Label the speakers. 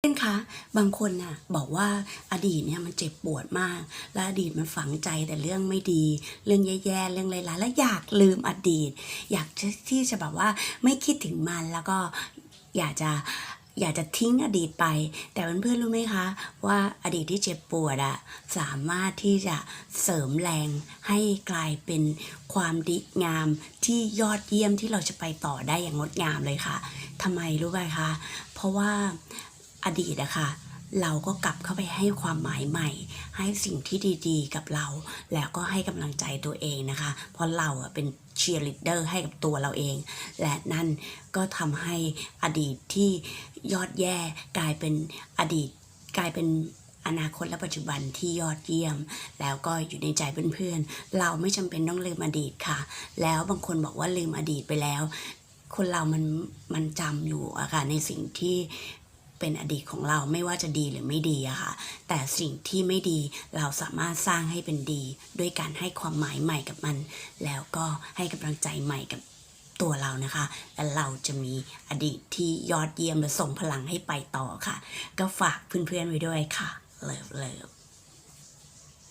Speaker 1: เพื่อนคะบางคนน่ะบอกว่าอดีตเนี่ยมันเจ็บปวดมาก และอดีตมันฝังใจแต่เรื่องไม่ดี เรื่องแย่ๆเรื่องไร้ๆและอยากลืมอดีต อยากที่จะแบบว่าไม่คิดถึงมันแล้วก็อยากจะอยากจะทิ้งอดีตไป แต่เพื่อนๆรู้ไหมคะ ว่าอดีตที่เจ็บปวดอะสามารถที่จะเสริมแรงให้กลายเป็นความดีงามที่ยอดเยี่ยมที่เราจะไปต่อได้อย่างงดงามเลยค่ะทำไมรู้ไหมคะ เพราะว่า อดีตอะค่ะเราก็กลับเข้าไปให้ความหมายใหม่ ให้สิ่งที่ดีๆ กับเรา แล้วก็ให้กำลังใจตัวเองนะคะ เพราะเราเป็นเชียร์ลีดเดอร์ให้กับตัวเราเอง และนั่นก็ทำให้อดีตที่ยอดแย่กลายเป็นอดีตกลายเป็นอนาคตและปัจจุบันที่ยอดเยี่ยม แล้วก็อยู่ในใจเพื่อนๆ เราไม่จำเป็นต้องลืมอดีตค่ะ แล้วบางคนบอกว่าลืมอดีตไปแล้ว คนเรามันมันจำอยู่อะค่ะในสิ่งที่ เป็นอดีตของเราไม่ว่าจะดีหรือไม่ดีอะค่ะ แต่สิ่งที่ไม่ดีเราสามารถสร้างให้เป็นดี ด้วยการให้ความหมายใหม่กับมัน แล้วก็ให้กำลังใจใหม่กับตัวเรานะคะและเราจะมีอดีตที่ยอดเยี่ยมและส่งพลังให้ไปต่อค่ะ ก็ฝากเพื่อนๆไว้ด้วยค่ะ เลิฟเลิฟ